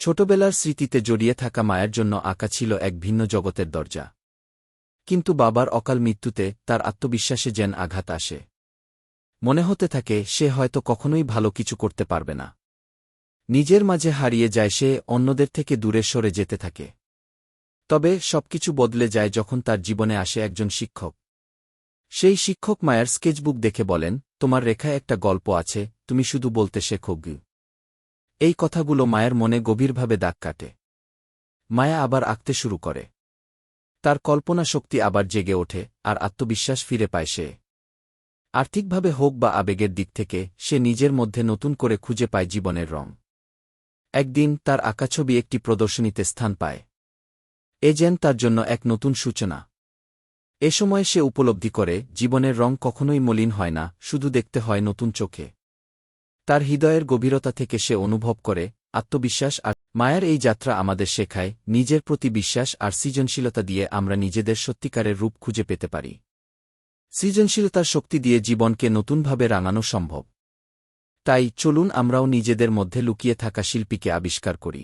ছোটবেলার স্মৃতিতে জড়িয়ে থাকা মায়ের জন্য আঁকা ছিল এক ভিন্ন জগতের দরজা। কিন্তু বাবার অকাল মৃত্যুতে তার আত্মবিশ্বাসে যেন আঘাত আসে। মনে হতে থাকে, সে হয়তো কখনোই ভালো কিছু করতে পারবে না। নিজের মাঝে হারিয়ে যায় সে, অন্যদের থেকে দূরে সরে যেতে থাকে। তবে সবকিছু বদলে যায় যখন তার জীবনে আসে একজন শিক্ষক। সেই শিক্ষক মায়ের স্কেচবুক দেখে বলেন, তোমার রেখায় একটা গল্প আছে, তুমি শুধু বলতে শেখো গু এই কথাগুলো মায়ের মনে গভীরভাবে দাগ কাটে। মায়া আবার আঁকতে শুরু করে। তার কল্পনা শক্তি আবার জেগে ওঠে, আর আত্মবিশ্বাস ফিরে পায় সে। আর্থিকভাবে হোক বা আবেগের দিক থেকে, সে নিজের মধ্যে নতুন করে খুঁজে পায় জীবনের রং। একদিন তার আঁকা ছবি একটি প্রদর্শনীতে স্থান পায়। এ যেন তার জন্য এক নতুন সূচনা। এ সময় সে উপলব্ধি করে, জীবনের রং কখনোই মলিন হয় না, শুধু দেখতে হয় নতুন চোখে। তার হৃদয়ের গভীরতা থেকে সে অনুভব করে, আত্মবিশ্বাস আর মায়ার এই যাত্রা আমাদের শেখায়, নিজের প্রতি বিশ্বাস আর সৃজনশীলতা দিয়ে আমরা নিজেদের সত্যিকারের রূপ খুঁজে পেতে পারি। সৃজনশীলতার শক্তি দিয়ে জীবনকে নতুনভাবে রাঙানো সম্ভব। তাই চলুন আমরাও নিজেদের মধ্যে লুকিয়ে থাকা শিল্পীকে আবিষ্কার করি।